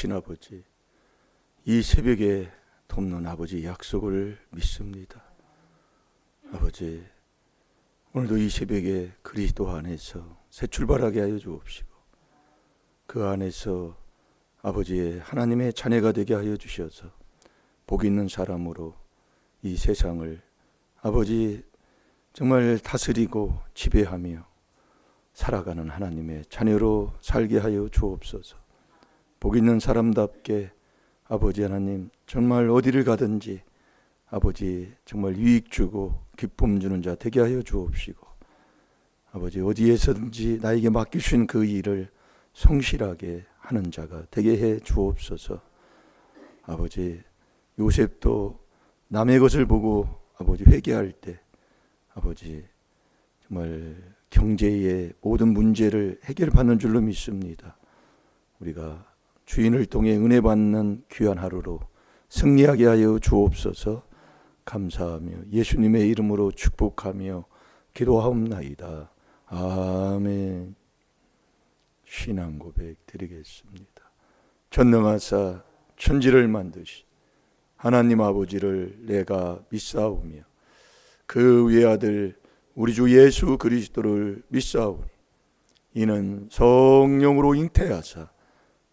좋으신 아버지, 이 새벽에 돕는 아버지 약속을 믿습니다. 아버지, 오늘도 이 새벽에 그리스도 안에서 새 출발하게 하여 주옵시고, 그 안에서 아버지의 하나님의 자녀가 되게 하여 주셔서 복 있는 사람으로 이 세상을 아버지 정말 다스리고 지배하며 살아가는 하나님의 자녀로 살게 하여 주옵소서. 복 있는 사람답게 아버지 하나님 정말 어디를 가든지 아버지 정말 유익 주고 기쁨 주는 자 되게 하여 주옵시고 아버지 어디에서든지 나에게 맡기신 그 일을 성실하게 하는 자가 되게 해 주옵소서. 아버지 요셉도 남의 것을 보고 아버지 회개할 때 아버지 정말 경제의 모든 문제를 해결받는 줄로 믿습니다. 우리가 주인을 통해 은혜 받는 귀한 하루로 승리하게 하여 주옵소서 감사하며 예수님의 이름으로 축복하며 기도하옵나이다. 아멘. 신앙 고백 드리겠습니다. 전능하사 천지를 만드시 하나님 아버지를 내가 믿사오며 그 외아들 우리 주 예수 그리스도를 믿사오니 이는 성령으로 잉태하사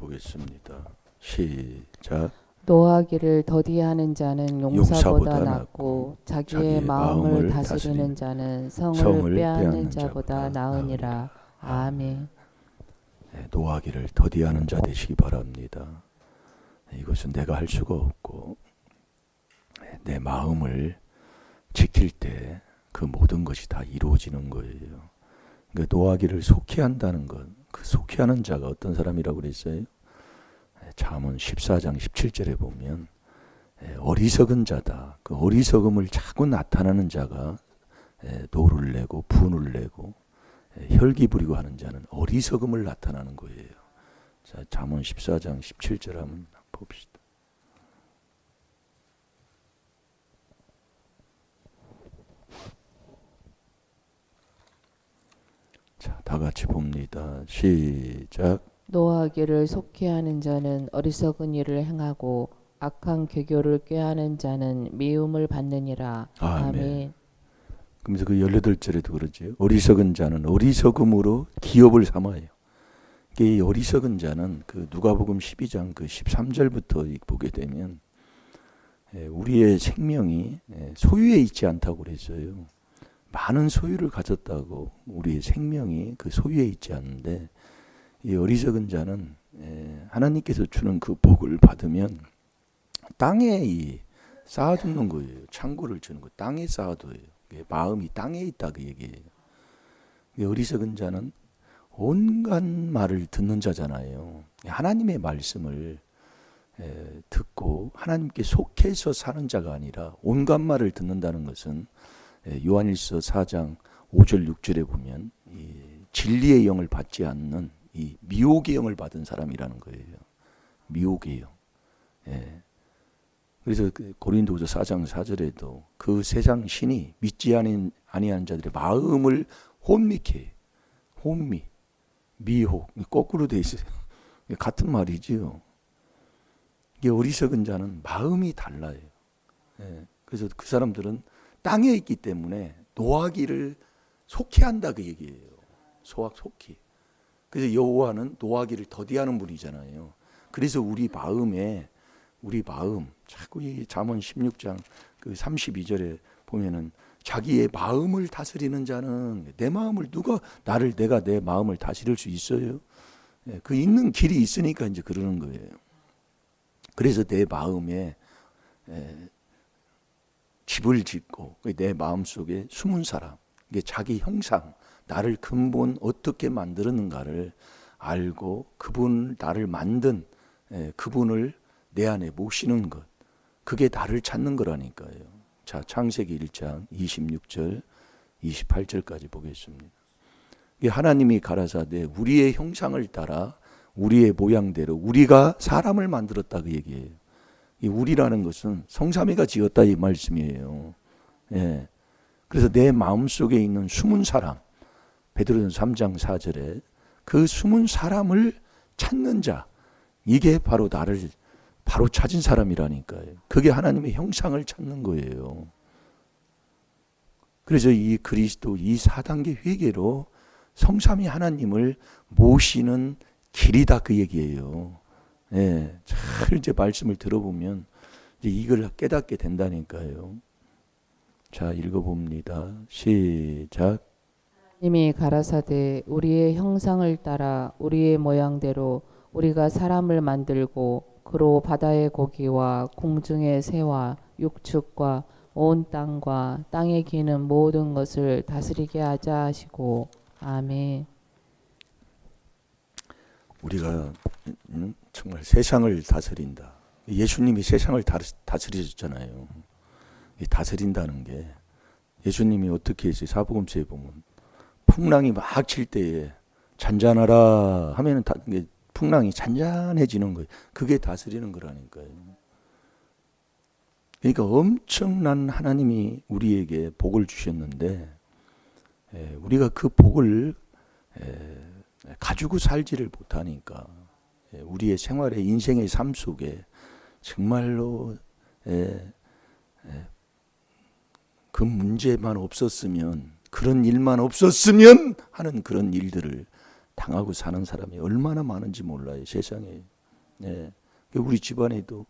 보겠습니다. 시작. 노하기를 더디하는 자는 용사보다 용사보다 낫고 자기의 자기의 마음을 마음을 다스리는 자는 성을, 성을 빼앗는 자보다. 나으니라. 아멘. 네, 노하기를 더디하는 자 되시기 바랍니다. 네, 이것은 내가 할 수가 없고 네, 내 마음을 지킬 때 그 모든 것이 다 이루어지는 거예요. 그러니까 노하기를 속히 한다는 것, 그 속히 하는 자가 어떤 사람이라고 그랬어요? 네, 잠언 14장 17절에 보면 예, 어리석은 자다. 그 어리석음을 자꾸 나타나는 자가 예, 노를 내고 분을 내고 예, 혈기 부리고 하는 자는 어리석음을 나타나는 거예요. 자, 잠언 14장 17절 한번 봅시다. 자, 다 같이 봅니다. 시작. 노하기를 속히 하는 자는 어리석은 일을 행하고 악한 괴교를 꾀하는 자는 미움을 받느니라. 아멘. 아멘. 그러면서 그 18절에도 그러죠. 어리석은 자는 어리석음으로 기업을 삼아요. 이 어리석은 자는 그 누가복음 12장 그 13절부터 보게 되면 예, 우리의 생명이 예, 소유에 있지 않다고 그랬어요. 많은 소유를 가졌다고 우리의 생명이 그 소유에 있지 않는데 이 어리석은 자는 예, 하나님께서 주는 그 복을 받으면 땅에 이 쌓아두는 거예요. 창고를 주는 거 땅에 쌓아둬요. 마음이 땅에 있다 그 얘기예요. 이 어리석은 자는 온갖 말을 듣는 자잖아요. 하나님의 말씀을 에, 듣고 하나님께 속해서 사는 자가 아니라 온갖 말을 듣는다는 것은 에, 요한일서 4장 5절 6절에 보면 이 진리의 영을 받지 않는 이 미혹의 영을 받은 사람이라는 거예요. 미혹의 영. 예. 그래서 그 고린도후서 4장 4절에도 그 세상 신이 믿지 아닌 아니하는 자들의 마음을 혼미케. 혼미, 미혹 거꾸로 돼 있어요. 같은 말이지요. 이게 어리석은 자는 마음이 달라요. 예. 그래서 그 사람들은 땅에 있기 때문에 노하기를 속히 한다 그 얘기예요. 소학 속히. 그래서 여호와는 노하기를 더디하는 분이잖아요. 그래서 우리 마음에 우리 마음 자꾸 이 잠언 16장 그 32절에 보면은 자기의 마음을 다스리는 자는 내 마음을 누가 나를 내가 내 마음을 다스릴 수 있어요? 예, 그 있는 길이 있으니까 이제 그러는 거예요. 그래서 내 마음에 에, 집을 짓고 내 마음 속에 숨은 사람, 이게 자기 형상, 나를 근본 어떻게 만들었는가를 알고 그분 나를 만든 에, 그분을 내 안에 모시는 것, 그게 나를 찾는 거라니까요. 자, 창세기 1장 26절, 28절까지 보겠습니다. 하나님이 가라사대 우리의 형상을 따라 우리의 모양대로 우리가 사람을 만들었다 그 얘기예요. 이 우리라는 것은 성삼위가 지었다 이 말씀이에요. 예. 그래서 내 마음 속에 있는 숨은 사람 베드로전 3장 4절에 그 숨은 사람을 찾는 자 이게 바로 나를 바로 찾은 사람이라니까요. 그게 하나님의 형상을 찾는 거예요. 그래서 이 그리스도 이 4단계 회개로 성삼위 하나님을 모시는 길이다 그 얘기예요. 예, 잘 이제 말씀을 들어보면 이제 이걸 깨닫게 된다니까요. 자, 읽어봅니다. 시작. 님이 가라사대 우리의 형상을 따라 우리의 모양대로 우리가 사람을 만들고 그로 바다의 고기와 공중의 새와 육축과 온 땅과 땅에 기는 모든 것을 다스리게 하자 하시고 아멘. 우리가 음, 정말 세상을 다스린다. 예수님이 세상을 다스- 다스리셨잖아요. 이 다스린다는 게 예수님이 어떻게 했어요? 사복음서에 보면 풍랑이 막 칠 때에 잔잔하라 하면은 다, 풍랑이 잔잔해지는 거예요. 그게 다스리는 거라니까요. 그러니까 엄청난 하나님이 우리에게 복을 주셨는데 에, 우리가 그 복을 에, 가지고 살지를 못하니까 예, 우리의 생활의 인생의 삶 속에 정말로 예, 예, 그 문제만 없었으면 그런 일만 없었으면 하는 그런 일들을 당하고 사는 사람이 얼마나 많은지 몰라요 세상에. 예. 우리 집안에도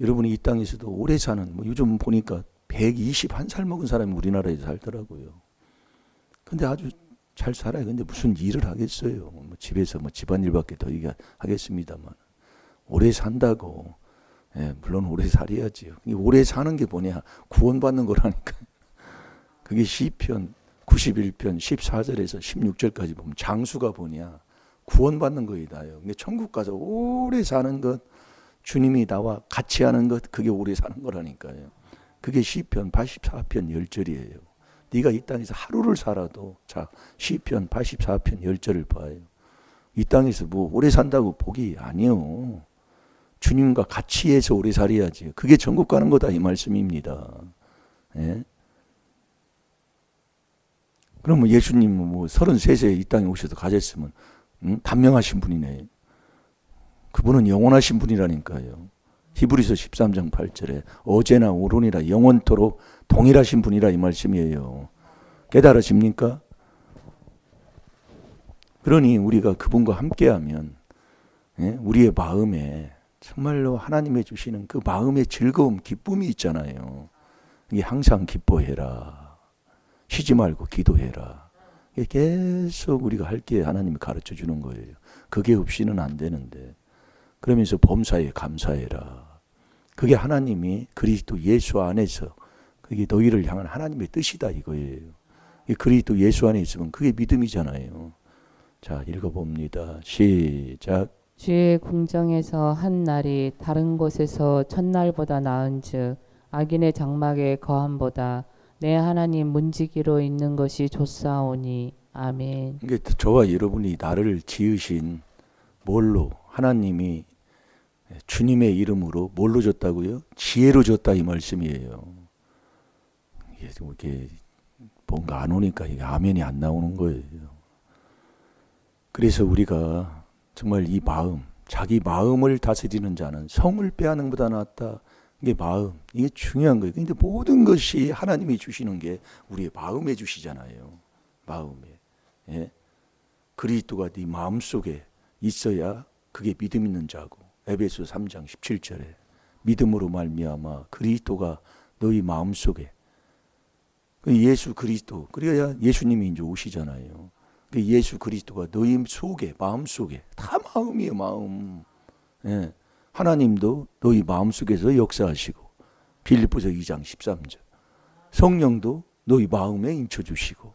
여러분이 이 땅에서도 오래 사는 뭐 요즘 보니까 121살 먹은 사람이 우리나라에 살더라고요. 근데 아주 잘 살아요. 근데 무슨 일을 하겠어요. 뭐 집에서 뭐 집안일밖에 더 얘기하겠습니다만 오래 산다고 예, 물론 오래 살아야지요. 이 오래 사는 게 뭐냐 구원받는 거라니까. 그게 시편 91편 14절에서 16절까지 보면 장수가 뭐냐 구원받는 거이다요. 근데 천국 가서 오래 사는 것 주님이 나와 같이 하는 것 그게 오래 사는 거라니까요. 그게 시편 84편 10절이에요. 네가 이 땅에서 하루를 살아도 자 시편 84편 10절을 봐요. 이 땅에서 뭐 오래 산다고 복이 아니요. 주님과 같이 해서 오래 살아야지. 그게 전국 가는 거다 이 말씀입니다. 예? 그러면 예수님은 뭐 33세에 이 땅에 오셔서 가졌으면 음? 단명하신 분이네. 그분은 영원하신 분이라니까요. 히브리서 13장 8절에 어제나 오론이라 영원토록 동일하신 분이라 이 말씀이에요. 깨달으십니까? 그러니 우리가 그분과 함께하면 예? 우리의 마음에 정말로 하나님의 주시는 그 마음의 즐거움, 기쁨이 있잖아요. 이게 항상 기뻐해라. 쉬지 말고 기도해라. 계속 우리가 할 게 하나님이 가르쳐 주는 거예요. 그게 없이는 안 되는데. 그러면서 범사에 감사해라. 그게 하나님이 그리스도 예수 안에서 그게 너희를 향한 하나님의 뜻이다 이거예요. 이 그리스도 예수 안에 있으면 그게 믿음이잖아요. 자, 읽어봅니다. 시작. 주의 궁정에서 한 날이 다른 곳에서 첫날보다 나은즉 악인의 장막의 거함보다 내 하나님 문지기로 있는 것이 좋사오니 아멘. 이게 저와 여러분이 나를 지으신 뭘로 하나님이 주님의 이름으로 뭘로 줬다고요? 지혜로 줬다 이 말씀이에요. 이게 좀 이렇게 뭔가 안 오니까 이게 아멘이 안 나오는 거예요. 그래서 우리가 정말 이 마음, 자기 마음을 다스리는 자는 성을 빼앗는 것보다 낫다. 이게 마음, 이게 중요한 거예요. 근데 모든 것이 하나님이 주시는 게 우리의 마음에 주시잖아요. 마음에. 예? 그리스도가 네 마음 속에 있어야 그게 믿음 있는 자고 에베소 3장 17절에 믿음으로 말미암아 그리스도가 너희 마음 속에 그 예수 그리스도 그래야 예수님이 이제 오시잖아요. 그 예수 그리스도가 너희 속에 마음 속에 다 마음이에요 마음. 예. 하나님도 너희 마음 속에서 역사하시고 빌립보서 2장 13절 성령도 너희 마음에 인쳐 주시고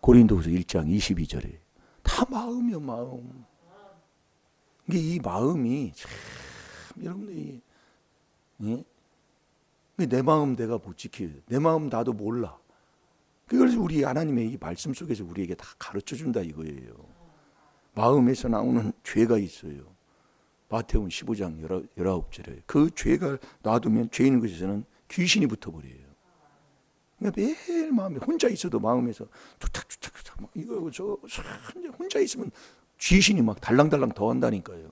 고린도후서 1장 22절에 다 마음이요 마음. 이게 이 마음이 참 여러분들이 예? 내 마음 내가 못 지켜요. 내 마음 나도 몰라. 그걸 우리 하나님의 이 말씀 속에서 우리에게 다 가르쳐 준다 이거예요. 마음에서 나오는 죄가 있어요. 마태복음 15장 19절에 그 죄가 놔두면 죄 있는 것에서는 귀신이 붙어버려요. 그러니까 매일 마음에 혼자 있어도 마음에서 툭탁툭탁툭탁 막 이거 저 혼자- 있으면 귀신이 막 달랑달랑 더 한다니까요.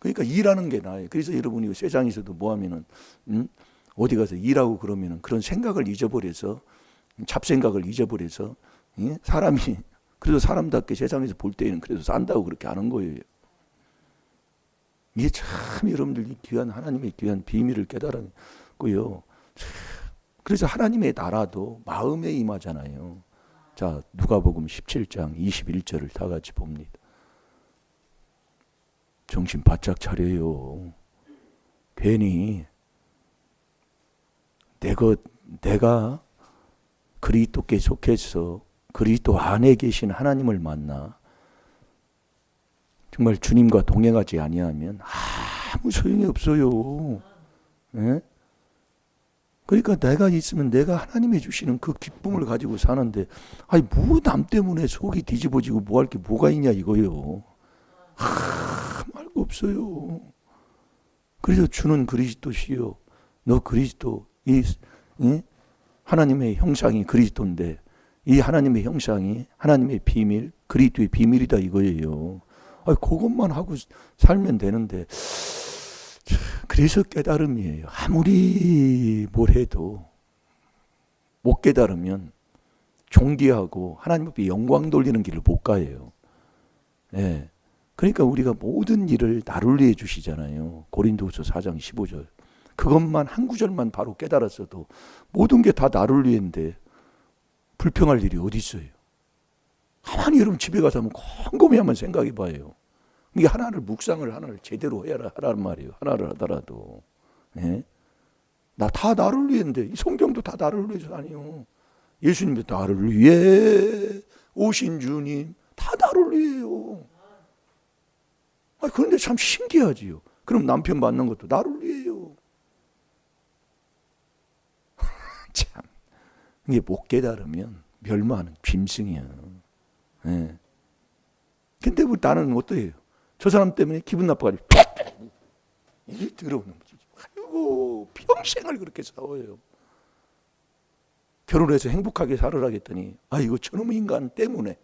그러니까 일하는 게 나아요. 그래서 여러분이 세상에서도 뭐 하면은 음? 어디 가서 일하고 그러면은 그런 생각을 잊어버려서 잡생각을 잊어버려서 예? 사람이 그래도 사람답게 세상에서 볼 때에는 그래도 산다고 그렇게 하는 거예요. 이게 참 여러분들 이 귀한 하나님의 귀한 비밀을 깨달았고요. 참, 그래서 하나님의 나라도 마음에 임하잖아요. 자, 누가복음 17장 21절을 다 같이 봅니다. 정신 바짝 차려요. 괜히 내가 내가 그리스도께 속해서 그리스도 안에 계신 하나님을 만나 정말 주님과 동행하지 아니하면 아무 소용이 없어요. 예? 그러니까 내가 있으면 내가 하나님이 주시는 그 기쁨을 가지고 사는데 아니 뭐 남 때문에 속이 뒤집어지고 뭐 할 게 뭐가 있냐 이거요. 아, 말고 없어요. 그래서 주는 그리스도시요. 너 그리스도 이 예? 하나님의 형상이 그리스도인데 이 하나님의 형상이 하나님의 비밀 그리스도의 비밀이다 이거예요. 아 그것만 하고 살면 되는데 참, 그래서 깨달음이에요. 아무리 뭘 해도 못 깨달으면 존귀하고 하나님 앞에 영광 돌리는 길을 못 가요. 예. 그러니까 우리가 모든 일을 나를 위해 주시잖아요. 고린도후서 4장 15절. 그것만 한 구절만 바로 깨달았어도 모든 게 다 나를 위해인데 불평할 일이 어디 있어요? 가만히 여러분 집에 가서 한번 곰곰이 한번 생각해 봐요. 이게 하나를 묵상을 하나를 제대로 해야 하라는 말이에요. 하나를 하더라도. 예? 나다 나를 위해인데 이 성경도 다 나를 위해서 아니요. 예수님도 나를 위해 오신 주님 다 나를 위해요. 아 그런데 참 신기하지요. 그럼 남편 만난 것도 나를 위해요. 이게 못 깨달으면 멸망하는 짐승이야. 예. 근데 뭐 나는 어떠해요? 저 사람 때문에 기분 나빠가지고 이 더러운 놈. 아이고 평생을 그렇게 싸워요. 결혼해서 행복하게 살으라겠더니 아 이거 저놈 인간 때문에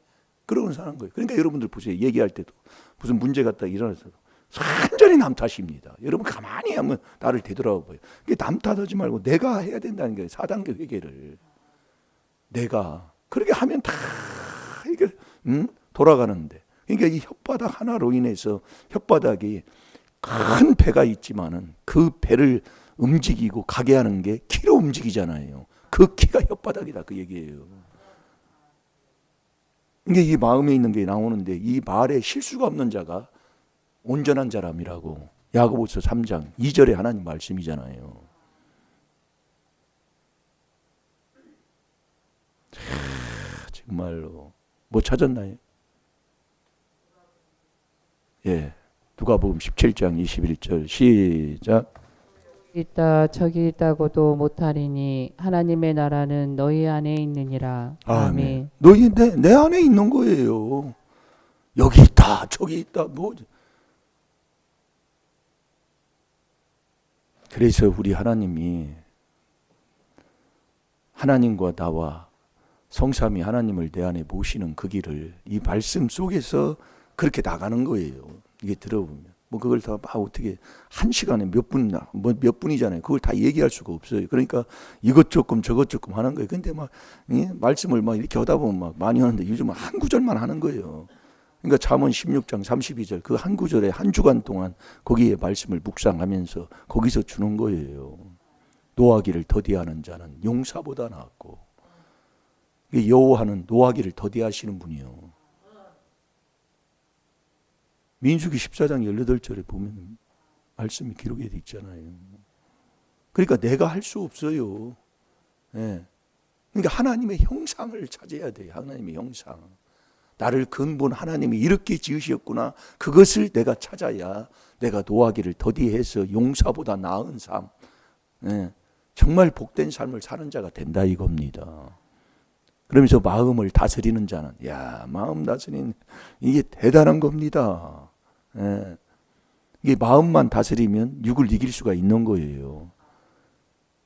그러고 사는 거예요. 그러니까 여러분들 보세요. 얘기할 때도 무슨 문제가 딱 일어나서도 완전히 남 탓입니다. 여러분 가만히 하면 나를 되돌아봐요. 이게 남 탓하지 말고 내가 해야 된다는 거예요. 4단계 회개를. 내가 그렇게 하면 다 이게 음? 돌아가는데 그러니까 이 혓바닥 하나로 인해서 혓바닥이 큰 배가 있지만은 그 배를 움직이고 가게 하는 게 키로 움직이잖아요. 그 키가 혓바닥이다 그 얘기예요. 이게 이 마음에 있는 게 나오는데 이 말에 실수가 없는 자가 온전한 자람이라고 야고보서 3장 2절에 하나님 말씀이잖아요. 정말로 뭐 찾았나요? 예. 누가복음 17장 21절 시작. 있다 저기 있다고도 못하리니 하나님의 나라는 너희 안에 있느니라. 아멘. 너희 내, 내 안에 있는 거예요. 여기 있다, 저기 있다, 뭐. 그래서 우리 하나님이 하나님과 나와 성삼이 하나님을 내 안에 모시는 그 길을 이 말씀 속에서 그렇게 나가는 거예요. 이게 들어보면. 뭐 그걸 다막 어떻게 한 시간에 몇 분, 뭐몇 분이잖아요. 그걸 다 얘기할 수가 없어요. 그러니까 이것 조금 저것 조금 하는 거예요. 근데 막 예? 말씀을 막 이렇게 하다 보면 막 많이 하는데 요즘은 한 구절만 하는 거예요. 그러니까 잠언 16장 32절 그 한 구절에 한 주간 동안 거기에 말씀을 묵상하면서 거기서 주는 거예요. 노하기를 더디하는 자는 용사보다 낫고 여호와는 노하기를 더디하시는 분이요. 민수기 14장 18절에 보면 말씀이 기록이 돼 있잖아요. 그러니까 내가 할 수 없어요. 예. 그러니까 하나님의 형상을 찾아야 돼요. 하나님의 형상. 나를 근본 하나님이 이렇게 지으셨구나. 그것을 내가 찾아야 내가 노하기를 더디해서 용사보다 나은 삶, 예, 정말 복된 삶을 사는 자가 된다 이겁니다. 그러면서 마음을 다스리는 자는 야 마음 다스리는 이게 대단한 겁니다. 예. 이게 마음만 다스리면 육을 이길 수가 있는 거예요.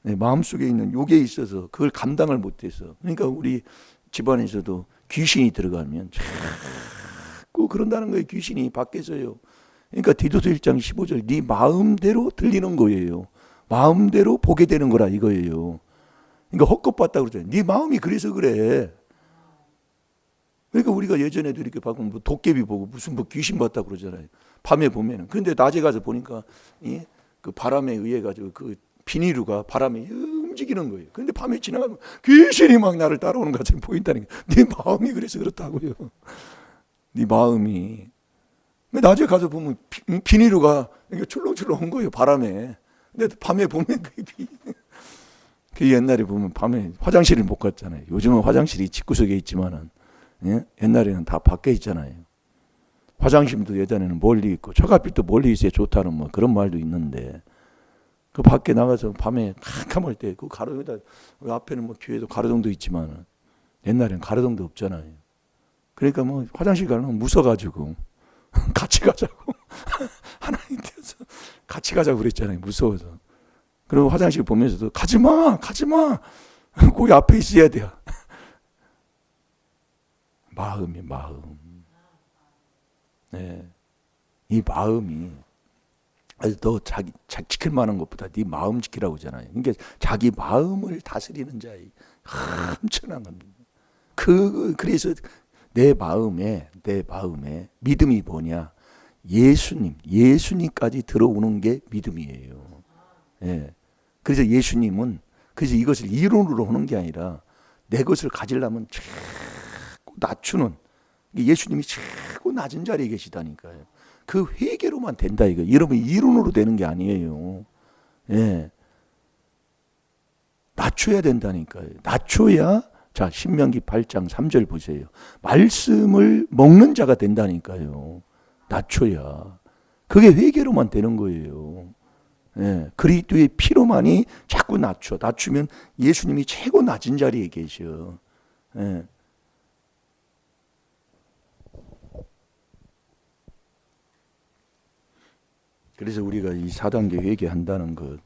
네, 마음속에 있는 욕에 있어서 그걸 감당을 못해서 그러니까 우리 집안에서도 귀신이 들어가면 자꾸 그런다는 거예요. 귀신이 밖에서요. 그러니까 디도서 1장 15절 네 마음대로 들리는 거예요. 마음대로 보게 되는 거라 이거예요. 그러니까 헛것 봤다 그러잖아요. 네 마음이 그래서 그래. 그러니까 우리가 예전에도 이렇게 보면 뭐 도깨비 보고 무슨 뭐 귀신 봤다 그러잖아요. 밤에 보면은. 그런데 낮에 가서 보니까 이, 그 바람에 의해 가지고 그 비닐루가 바람에 움직이는 거예요. 근데 밤에 지나가면 귀신이 막 나를 따라오는 것처럼 보인다는 게네 마음이 그래서 그렇다고요. 네 마음이. 근데 낮에 가서 보면 비, 비닐루가 출렁출렁 온 거예요. 바람에. 근데 밤에 보면 그게 비, 그 옛날에 보면 밤에 화장실을 못 갔잖아요. 요즘은 화장실이 집구석에 있지만은 예? 옛날에는 다 밖에 있잖아요. 화장실도 예전에는 멀리 있고 처갓집도 멀리 있어야 좋다는 뭐 그런 말도 있는데 그 밖에 나가서 밤에 캄캄할 때 그 가로등에다 그 앞에는 뭐 교회도 가로등도 있지만 옛날에는 가로등도 없잖아요. 그러니까 뭐 화장실 가는 건 무서가지고 같이 가자고 하나님 께서 같이 가자고 그랬잖아요. 무서워서. 그리고 화장실 보면서도 가지 마, 가지 마. 거기 앞에 있어야 돼요. 마음이 마음. 네. 이 마음이 더 자기 자, 지킬 만한 것보다 네 마음 지키라고 하잖아요. 그러니까 자기 마음을 다스리는 자의 엄청난 겁니다. 그 그래서 내 마음에 내 마음에 믿음이 뭐냐? 예수님, 예수님까지 들어오는 게 믿음이에요. 예. 그래서 예수님은 그래서 이것을 이론으로 하는 게 아니라 내 것을 가지려면 자꾸 낮추는 예수님이 자꾸 낮은 자리에 계시다니까요. 그 회개로만 된다 이거. 여러분 이론으로 되는 게 아니에요. 예. 낮춰야 된다니까요. 낮춰야 자 신명기 8장 3절 보세요. 말씀을 먹는 자가 된다니까요. 낮춰야 그게 회개로만 되는 거예요. 예, 그리스도의 피로만이 자꾸 낮춰 낮추면 예수님이 최고 낮은 자리에 계셔. 예. 그래서 우리가 이 4단계 회개한다는 것,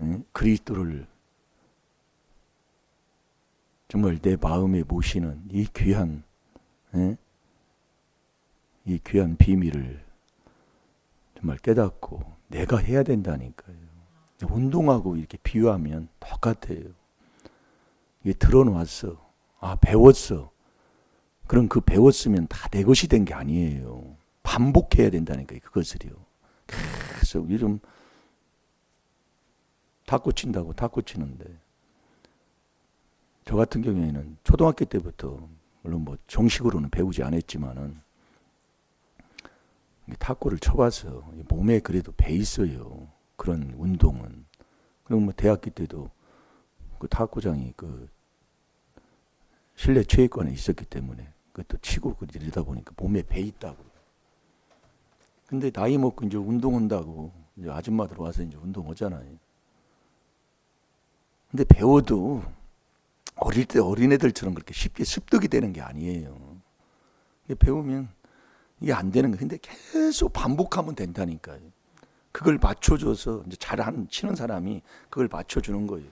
예? 그리스도를 정말 내 마음에 모시는 이 귀한, 예? 이 귀한 비밀을 정말 깨닫고 내가 해야 된다니까요. 운동하고 이렇게 비유하면 똑같아요. 이게 들어놨어. 아, 배웠어. 그럼 그 배웠으면 다 내 것이 된 게 아니에요. 반복해야 된다니까요. 그것을요. 계속 요즘 탁구 친다고 탁구 치는데 저 같은 경우에는 초등학교 때부터 물론 뭐 정식으로는 배우지 않았지만은 탁구를 쳐봐서 몸에 그래도 배 있어요. 그런 운동은. 그리고 뭐 대학교 때도 그 탁구장이 그 실내 체육관에 있었기 때문에 그것도 치고 그러다 보니까 몸에 배 있다고. 근데 나이 먹고 이제 운동한다고 이제 아줌마들 와서 이제 운동하잖아요. 근데 배워도 어릴 때 어린애들처럼 그렇게 쉽게 습득이 되는 게 아니에요. 배우면 이게 안 되는 거예요. 근데 계속 반복하면 된다니까요. 그걸 맞춰줘서 이제 잘하는 치는 사람이 그걸 맞춰주는 거예요.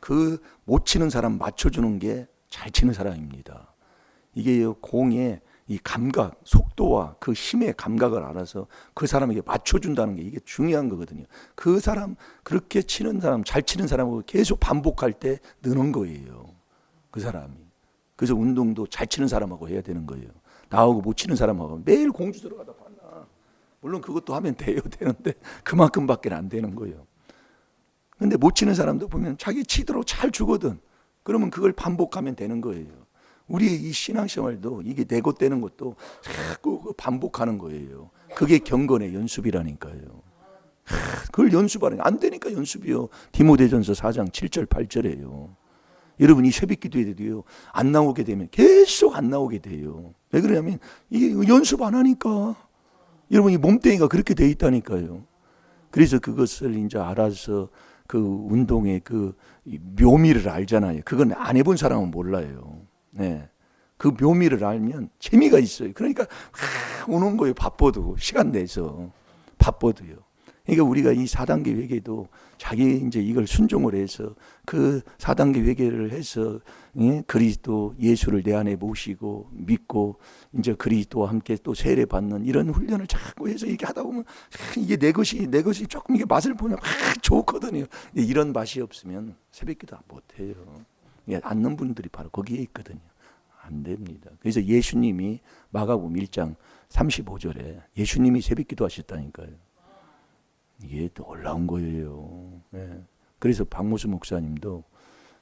그 못 치는 사람 맞춰주는 게 잘 치는 사람입니다. 이게 공의 이 감각, 속도와 그 힘의 감각을 알아서 그 사람에게 맞춰준다는 게 이게 중요한 거거든요. 그 사람, 그렇게 치는 사람, 잘 치는 사람하고 계속 반복할 때 느는 거예요. 그 사람이. 그래서 운동도 잘 치는 사람하고 해야 되는 거예요. 나하고 못 치는 사람하고 매일 공주 들어가다 봤나. 물론 그것도 하면 돼요. 되는데 그만큼밖에 안 되는 거예요. 근데 못 치는 사람도 보면 자기 치도록 잘 주거든. 그러면 그걸 반복하면 되는 거예요. 우리의 이 신앙생활도 이게 내고되는 것도 자꾸 그 반복하는 거예요. 그게 경건의 연습이라니까요. 하, 그걸 연습하는 게안 되니까 연습이요. 디모데전서 4장 7절 8절에요. 여러분 이 새벽 기도에도요. 안 나오게 되면 계속 안 나오게 돼요. 왜 그러냐면 이게 연습 안 하니까. 여러분 이 몸뚱이가 그렇게 돼 있다니까요. 그래서 그것을 이제 알아서 그 운동의 그이 묘미를 알잖아요. 그건 안 해본 사람은 몰라요. 네. 그 묘미를 알면 재미가 있어요. 그러니까 막 오는 거예요. 바빠도 시간 내서 바빠도요. 그러니까 우리가 이 4단계 회개도 자기 이제 이걸 순종을 해서 그 4단계 회개를 해서 예? 그리스도 예수를 내 안에 모시고 믿고 이제 그리스도와 함께 또 세례 받는 이런 훈련을 자꾸 해서 이렇게 하다 보면 이게 내 것이 내 것이 조금 이게 맛을 보면 막 좋거든요. 이런 맛이 없으면 새벽기도 못 해요. 예, 앉는 분들이 바로 거기에 있거든요. 안 됩니다. 그래서 예수님이 마가복음 1장 35절에 예수님이 새벽 기도 하셨다니까요. 이게 놀라운 거예요. 예. 그래서 박모수 목사님도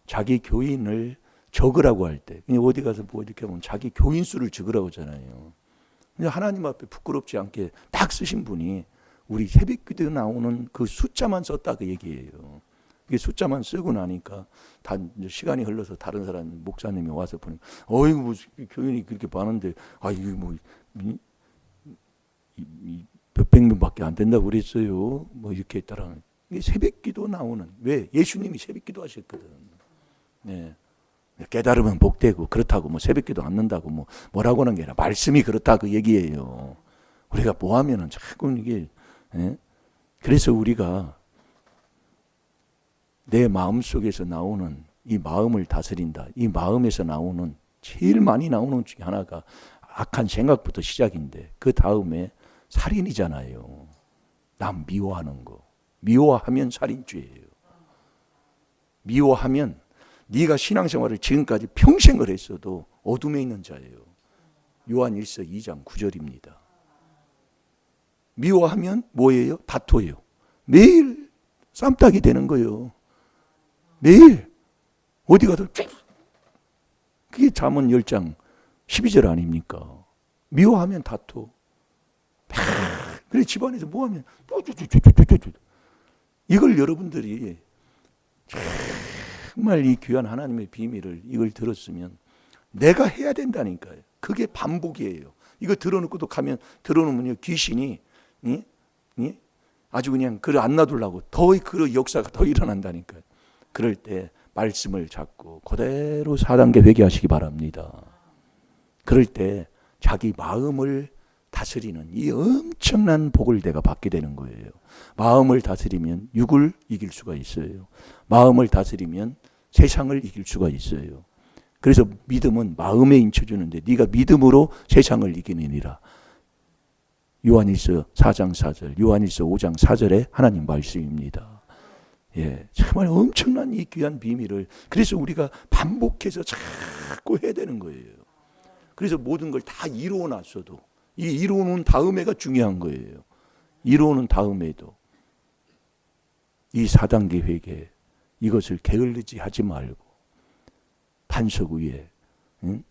자기 교인을 적으라고 할 때, 어디 가서 뭐 이렇게 하면 자기 교인 수를 적으라고 하잖아요. 하나님 앞에 부끄럽지 않게 딱 쓰신 분이 우리 새벽 기도 나오는 그 숫자만 썼다 그 얘기예요. 이게 숫자만 쓰고 나니까 다 이제 시간이 흘러서 다른 사람 목사님이 와서 보니 어이구 뭐 교인이 그렇게 많은데 아 이게 뭐 이, 명밖에 안 된다고 그랬어요. 뭐 이렇게 했다라 이게 새벽 기도 나오는 왜 예수님이 새벽 기도 하셨거든. 네. 깨달으면 복되고 그렇다고 뭐 새벽 기도 않는다고 뭐 뭐라고 하는 게 아니라 말씀이 그렇다 그 얘기예요. 우리가 뭐 하면은 자꾸 이게 예? 그래서 우리가 내 마음 속에서 나오는 이 마음을 다스린다. 이 마음에서 나오는 제일 많이 나오는 것 중에 하나가 악한 생각부터 시작인데 그 다음에 살인이잖아요. 남 미워하는 거. 미워하면 살인죄예요. 미워하면 네가 신앙생활을 지금까지 평생을 했어도 어둠에 있는 자예요. 요한 1서 2장 9절입니다. 미워하면 뭐예요? 다퉈요. 매일 쌈딱이 되는 거예요. 매일 어디 가도 쭉 그게 잠언 10장 12절 아닙니까? 미워하면 다투. 그래 집안에서 뭐 하면 쭈쭈쭈쭈쭈쭈 이걸 여러분들이 정말 이 귀한 하나님의 비밀을 이걸 들었으면 내가 해야 된다니까요. 그게 반복이에요. 이거 들어놓고도 가면 들어놓으면 귀신이 이? 이? 아주 그냥 그를 안 놔두려고 더 그 역사가 더 일어난다니까요. 그럴 때 말씀을 잡고 그대로 4단계 회개하시기 바랍니다. 그럴 때 자기 마음을 다스리는 이 엄청난 복을 내가 받게 되는 거예요. 마음을 다스리면 육을 이길 수가 있어요. 마음을 다스리면 세상을 이길 수가 있어요. 그래서 믿음은 마음에 인쳐주는데 네가 믿음으로 세상을 이기느니라. 요한일서 4장 4절, 요한일서 5장 4절에 하나님 말씀입니다. 예, 정말 엄청난 이 귀한 비밀을 그래서 우리가 반복해서 자꾸 해야 되는 거예요. 그래서 모든 걸 다 이루어 놨어도 이 이루어놓은 다음에가 중요한 거예요. 이루어놓은 다음에도 이 4단계 회개 이것을 게을르지 하지 말고 반석 위에 응?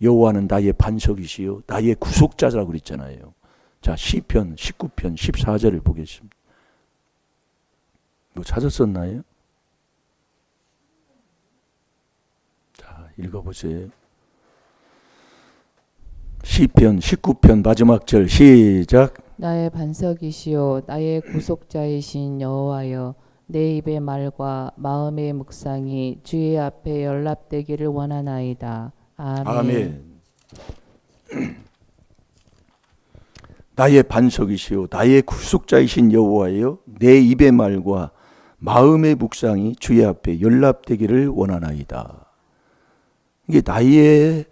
여호와는 나의 반석이시요 나의 구속자라고 그랬잖아요. 자 시편 19편 14절을 보겠습니다. 뭐 찾았었나요? 자 읽어보세요. 시편 19편 마지막 절 시작. 나의 반석이시요 나의 구속자이신 여호와여 내 입의 말과 마음의 묵상이 주의 앞에 연락되기를 원하나이다. 아멘. 아멘. 나의 반석이시요 나의 구속자이신 여호와여 내 입의 말과 마음의 묵상이 주의 앞에 연락되기를 원하나이다. 이게 나의 에,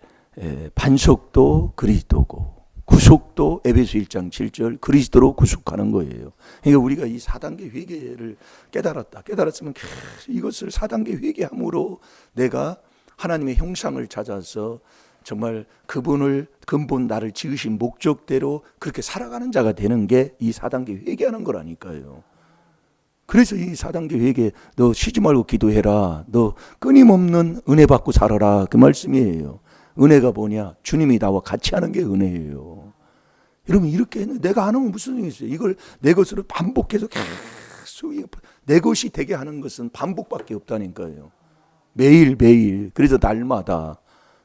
반석도 그리스도고 구속도 에베소 1장 7절 그리스도로 구속하는 거예요. 그러니까 우리가 이 4단계 회개를 깨달았다. 깨달았으면 이것을 4단계 회개함으로 내가 하나님의 형상을 찾아서 정말 그분을 근본 나를 지으신 목적대로 그렇게 살아가는 자가 되는 게 이 4단계 회개하는 거라니까요. 그래서 이 4단계 회개 너 쉬지 말고 기도해라. 너 끊임없는 은혜 받고 살아라. 그 말씀이에요. 은혜가 뭐냐? 주님이 나와 같이 하는 게 은혜예요. 여러분 이렇게 했는데 내가 안 하면 무슨 소용이 있어요? 이걸 내 것으로 반복해서 계속 내 것이 되게 하는 것은 반복밖에 없다니까요. 매일 매일 그래서 날마다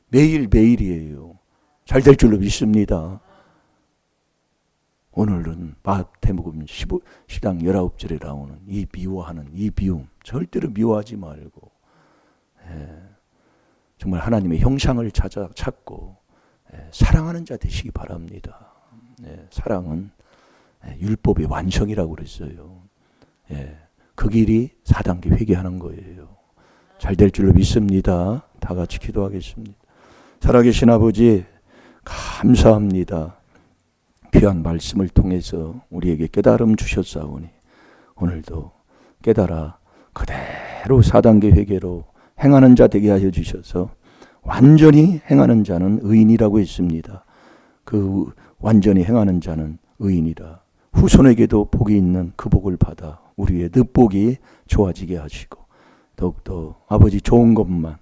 매일 매일이에요. 잘 될 줄로 믿습니다. 오늘은 마태복음 15, 10장 19절에 나오는 이 미워하는 이 비움 절대로 미워하지 말고 예, 정말 하나님의 형상을 찾아 찾고 예, 사랑하는 자 되시기 바랍니다. 예, 사랑은 예, 율법의 완성이라고 그랬어요. 예, 그 길이 4단계 회개하는 거예요. 잘 될 줄로 믿습니다. 다 같이 기도하겠습니다. 살아계신 아버지 감사합니다. 귀한 말씀을 통해서 우리에게 깨달음 주셨사오니 오늘도 깨달아 그대로 4단계 회개로 행하는 자 되게 하여 주셔서 완전히 행하는 자는 의인이라고 했습니다. 그 완전히 행하는 자는 의인이라 후손에게도 복이 있는 그 복을 받아 우리의 늦복이 좋아지게 하시고 더욱더 아버지 좋은 것만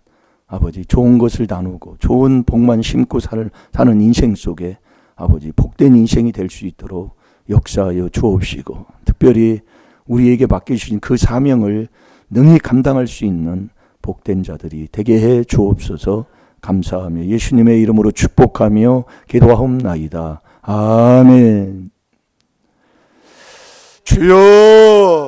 아버지 좋은 것을 나누고 좋은 복만 심고 살, 사는 인생 속에 아버지 복된 인생이 될 수 있도록 역사하여 주옵시고 특별히 우리에게 맡겨주신 그 사명을 능히 감당할 수 있는 복된 자들이 되게 해 주옵소서 감사하며 예수님의 이름으로 축복하며 기도하옵나이다. 아멘. 주여